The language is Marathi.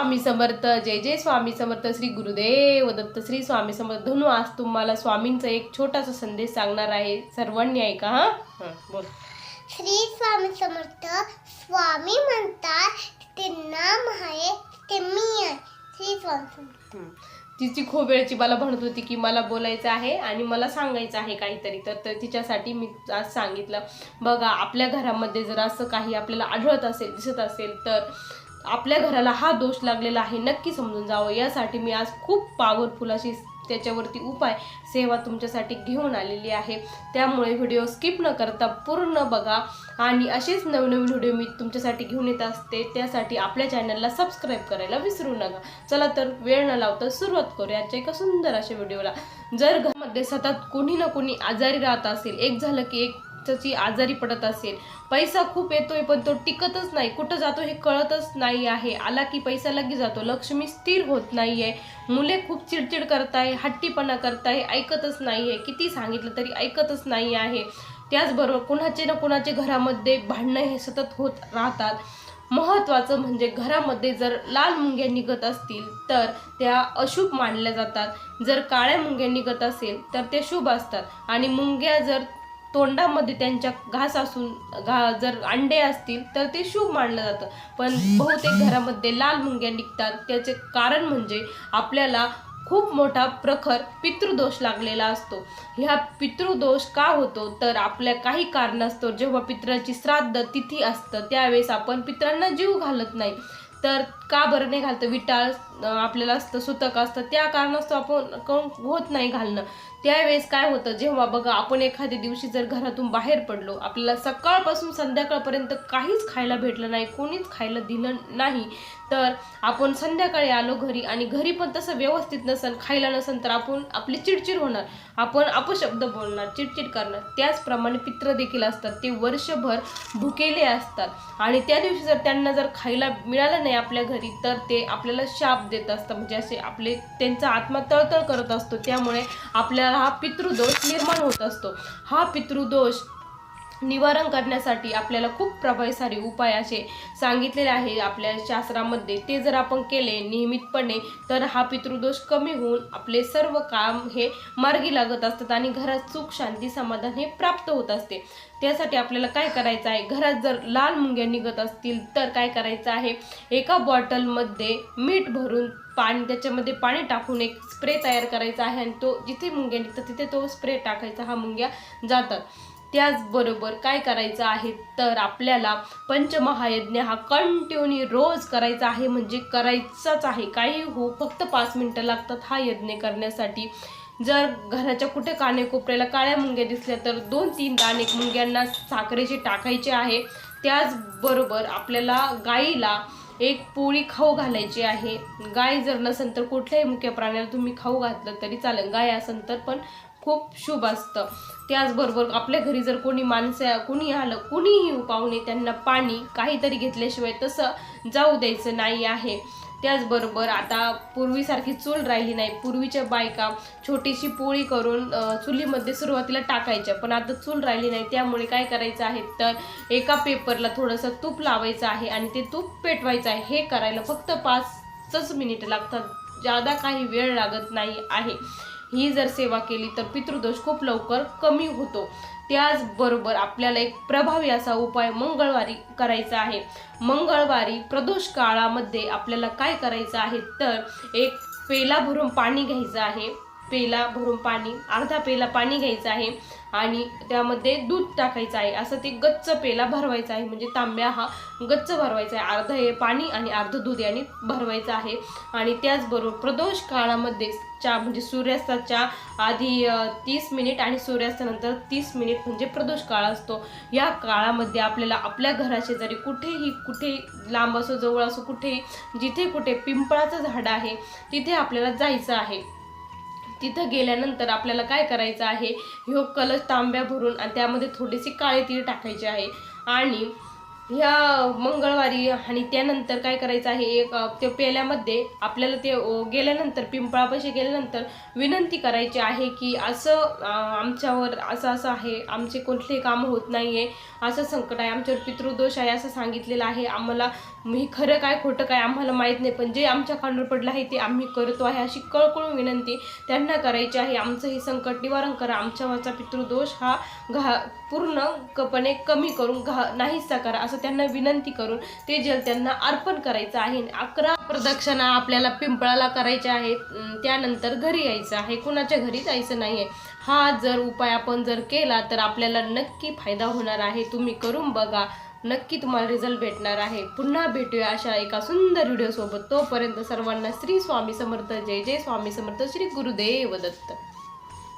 स्वामी समर्थ जय जय स्वामी समर्थ श्री गुरुदेव दत्त श्री स्वामी समर्थ. धनु आज तुम्हाला स्वामींचा एक छोटासा संदेश सांगणार आहे सर्वांनी ऐका हा? हं, बोल. श्री स्वामी समर्थ स्वामी म्हणतात ते नाम आहे ते मी आहे. श्री स्वामी समर्थ. तिची खूप वेळची मला म्हणत होती की मला बोलायचं आहे आणि मला सांगायचं आहे काहीतरी. तर तर तिच्यासाठी मी आज सांगितलं. बघा आपल्या घरामध्ये जर असं काही आपल्याला आढळत असेल दिसत असेल तर आपल्या घराला हा दोष लागलेला आहे नक्की समजून जावं. यासाठी मी आज खूप पॉवरफुल अशी त्याच्यावरती उपाय सेवा तुमच्यासाठी घेऊन आलेली आहे. त्यामुळे व्हिडिओ स्किप न करता पूर्ण बघा. आणि असेच नवनवीन व्हिडिओ मी तुमच्यासाठी घेऊन येत असते त्यासाठी आपल्या चॅनलला सबस्क्राईब करायला विसरू नका. चला तर वेळ न लावता सुरुवात करू याच्या एका सुंदर अशा व्हिडिओला. जर घरामध्ये सतत कोणी ना कोणी आजारी राहत असेल एक झालं की एक त्याची आजारी पडत असेल. पैसा खूप येतोय पण तो टिकतच नाही. कुठं जातो हे कळतच नाही आहे. आला की पैसा लगे जातो. लक्ष्मी स्थिर होत नाही आहे मुले खूप चिडचिड करताय हट्टीपणा करताय ऐकतच नाही आहे किती सांगितलं तरी ऐकतच नाही आहे. त्याचबरोबर कुणाचे ना कुणाचे घरामध्ये भांडणं हे सतत होत राहतात. महत्त्वाचं म्हणजे घरामध्ये जर लाल मुंग्या निघत असतील तर त्या अशुभ मानल्या जातात. जर काळ्या मुंग्या निघत असेल तर ते शुभ असतात. आणि मुंग्या जर तोंडामध्ये त्यांच्या घास असून घा जर अंडे असतील तर ते शुभ मानलं जातं. पण बहुतेक घरामध्ये लाल मुंग्या निघतात. त्याचे कारण म्हणजे आपल्याला खूप मोठा प्रखर पितृदोष लागलेला असतो. ह्या पितृदोष का होतो? तर आपल्या काही कारणास्तव जेव्हा पित्राची श्राद्ध तिथी असतं त्यावेळेस आपण पित्रांना जीव घालत नाही. तर का बरं नाही घालतं? विटाळ आपल्याला असतं सुतक असतं. त्या कारणास्तव आपण काहून होत नाही घालणं. त्यावेळेस काय होतं? जेव्हा बघा आपण एखाद्या दिवशी जर घरातून बाहेर पडलो आपल्याला सकाळपासून संध्याकाळपर्यंत काहीच खायला भेटलं नाही कोणीच खायला दिलं नाही. तर आपण संध्याकाळी आलो घरी आणि घरी पण तसं व्यवस्थित नसन खायला नसन तर आपण आपली चिडचिड होणार. आपण अपशब्द बोलणार चिडचिड करणार. त्याचप्रमाणे पित्र देखील असतात. ते वर्षभर भुकेले असतात. आणि त्या दिवशी जर त्यांना जर खायला मिळालं नाही आपल्या घरी तर ते आपल्याला शाप देत असतात म्हणजे असे आपले त्यांचा आत्मा तळतळ करत असतो. त्यामुळे आपल्याला हा पितृदोष निर्माण होत असतो. हा पितृदोष निवारण करण्यासाठी आपल्याला खूप प्रभावीसारे उपाय असे सांगितलेले आहे आपल्या शास्त्रामध्ये ते जर आपण केले नियमितपणे तर हा पितृदोष कमी होऊन आपले सर्व काम हे मार्गी लागत असतात आणि घरात सुख शांती समाधान हे प्राप्त होत असते. त्यासाठी आपल्याला काय करायचं आहे? घरात जर लाल मुंग्या निघत असतील तर काय करायचं आहे? एका बॉटलमध्ये मीठ भरून पाणी त्याच्यामध्ये पाणी टाकून एक स्प्रे तयार करायचा आहे आणि तो जिथे मुंग्या निघतात तिथे तो स्प्रे टाकायचा हा मुंग्या जातात. त्याचबरोबर काय करायचं आहे तर आपल्याला पंचमहायज्ञ हा कंटिन्यू रोज करायचा आहे. म्हणजे करायचाच आहे. काही हो फक्त पाच मिनटं लागतात हा यज्ञ करण्यासाठी. जर घराच्या कुठे कानेकोपऱ्याला काळ्या मुंग्या दिसल्या तर दोन तीन दाणे मुंग्यांना साखरेचे टाकायचे आहे. त्याचबरोबर आपल्याला गाईला एक पोळी खाऊ घालायची आहे. गाय जर नसेल तर कुठल्याही मुख्य प्राण्याला तुम्ही खाऊ घातलं तरी चालेल. गाय असेल तर पण खूप शुभ असतं. त्याचबरोबर आपल्या घरी जर कोणी माणसं कोणी आलं कोणीही पाहुणे त्यांना पाणी काहीतरी घेतल्याशिवाय तसं जाऊ द्यायचं नाही आहे. त्याचबरोबर आता पूर्वीसारखी चूल राहिली नाही. पूर्वीच्या बायका छोटीशी पोळी करून चुलीमध्ये सुरुवातीला टाकायच्या. पण आता चूल राहिली नाही. त्यामुळे काय करायचं आहे? तर एका पेपरला थोडंसं तूप लावायचं आहे आणि ते तूप पेटवायचं आहे. हे करायला फक्त पाचच मिनिटं लागतात. जादा काही वेळ लागत नाही आहे. ही जर सेवा केली तर पितृदोष खूप लवकर कमी होतो. त्याचबरोबर आपल्याला एक प्रभावी असा उपाय मंगळवारी करायचा आहे. मंगळवारी प्रदोष काळामध्ये आपल्याला काय करायचं आहे? तर एक पेला भरून पाणी घ्यायचं आहे. पेला भरून पाणी अर्धा पेला पाणी घ्यायचं आहे आणि त्यामध्ये दूध टाकायचं आहे. असं ते गच्च पेला भरवायचा आहे. म्हणजे तांब्या हा गच्च भरवायचा आहे. अर्ध हे पाणी आणि अर्ध दूध याने भरवायचं आहे. आणि त्याचबरोबर प्रदोष काळामध्ये च्या म्हणजे सूर्यास्ताच्या आधी तीस मिनिट आणि सूर्यास्तानंतर तीस मिनिट म्हणजे प्रदोष काळ असतो. या काळामध्ये आपल्याला आपल्या घराशेजारी कुठेही कुठे लांब असो जवळ असो कुठेही जिथे कुठे पिंपळाचं झाड आहे तिथे आपल्याला जायचं आहे. तिथं गेल्यानंतर आपल्याला काय करायचं आहे? ह्यो कलश तांब्या भरून आणि त्यामध्ये थोडीशी काळे तीळ टाकायचे आहे. आणि ह्या मंगळवारी आणि त्यानंतर काय करायचं आहे एक ते पेल्यामध्ये आपल्याला ते गेल्यानंतर पिंपळापाशी गेल्यानंतर विनंती करायची आहे की असं आमच्यावर असं असं आहे आमचे कोणतेही कामं होत नाही आहे असं संकट आहे आमच्यावर पितृदोष आहे असं सांगितलेलं आहे. आम्हाला हे खरं काय खोटं काय आम्हाला माहीत नाही पण जे आमच्या कानावर पडलं आहे ते आम्ही करतो आहे अशी कळकळून विनंती त्यांना करायची आहे. आमचं हे संकट निवारण करा. आमच्यावरचा पितृदोष हा घा पूर्णपणे कमी करून घा नाहीसा करा असं त्यांना विनंती करून ते जल त्यांना अर्पण करायचं आहे. अकरा प्रदक्षिणा आपल्याला पिंपळाला करायच्या आहेत. त्यानंतर घरी यायचं आहे. कुणाच्या घरी जायचं नाही आहे हा जर उपाय आपण जर केला तर आपल्याला नक्की फायदा होणार आहे. तुम्ही करून बघा. नक्की तुम्हाला रिझल्ट भेटणार आहे. पुन्हा भेटूया अशा एका सुंदर व्हिडिओसोबत तोपर्यंत सर्वांना श्री स्वामी समर्थ. जय जय स्वामी समर्थ. श्री गुरुदेव दत्त.